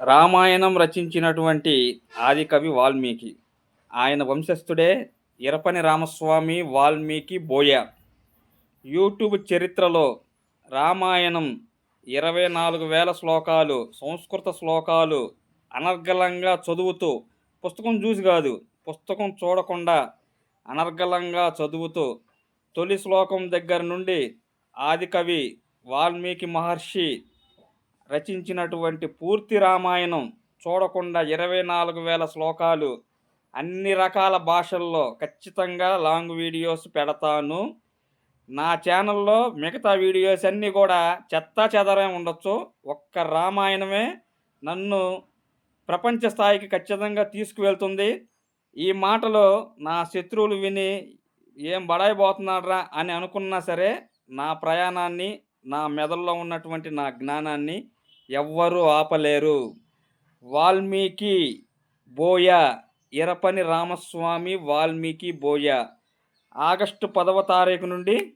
రామాయణం రచించినటువంటి ఆదికవి వాల్మీకి. ఆయన వంశస్థుడే ఇరపని రామస్వామి వాల్మీకి బోయ. యూట్యూబ్ చరిత్రలో రామాయణం ఇరవై నాలుగు వేల శ్లోకాలు సంస్కృత శ్లోకాలు అనర్గళంగా చదువుతూ పుస్తకం చూసి కాదు పుస్తకం చూడకుండా అనర్గళంగా చదువుతూ తొలి శ్లోకం దగ్గర నుండి ఆదికవి వాల్మీకి మహర్షి రచించినటువంటి పూర్తి రామాయణం చూడకుండా ఇరవై నాలుగు వేల శ్లోకాలు అన్ని రకాల భాషల్లో ఖచ్చితంగా లాంగ్ వీడియోస్ పెడతాను. నా ఛానల్లో మిగతా వీడియోస్ అన్నీ కూడా చెత్తా చెదరే ఉండొచ్చు. ఒక్క రామాయణమే నన్ను ప్రపంచ స్థాయికి ఖచ్చితంగా తీసుకువెళ్తుంది. ఈ మాటలు నా శత్రువులు విని ఏం బడాయిపోతున్నాడ్రా అని అనుకున్నా సరే నా ప్రయాణాన్ని నా మెదడులో ఉన్నటువంటి నా జ్ఞానాన్ని ఎవ్వరూ ఆపలేరు. వాల్మీకి బోయ ఇరపని రామస్వామి వాల్మీకి బోయ. ఆగస్టు పదవ తారీఖు నుండి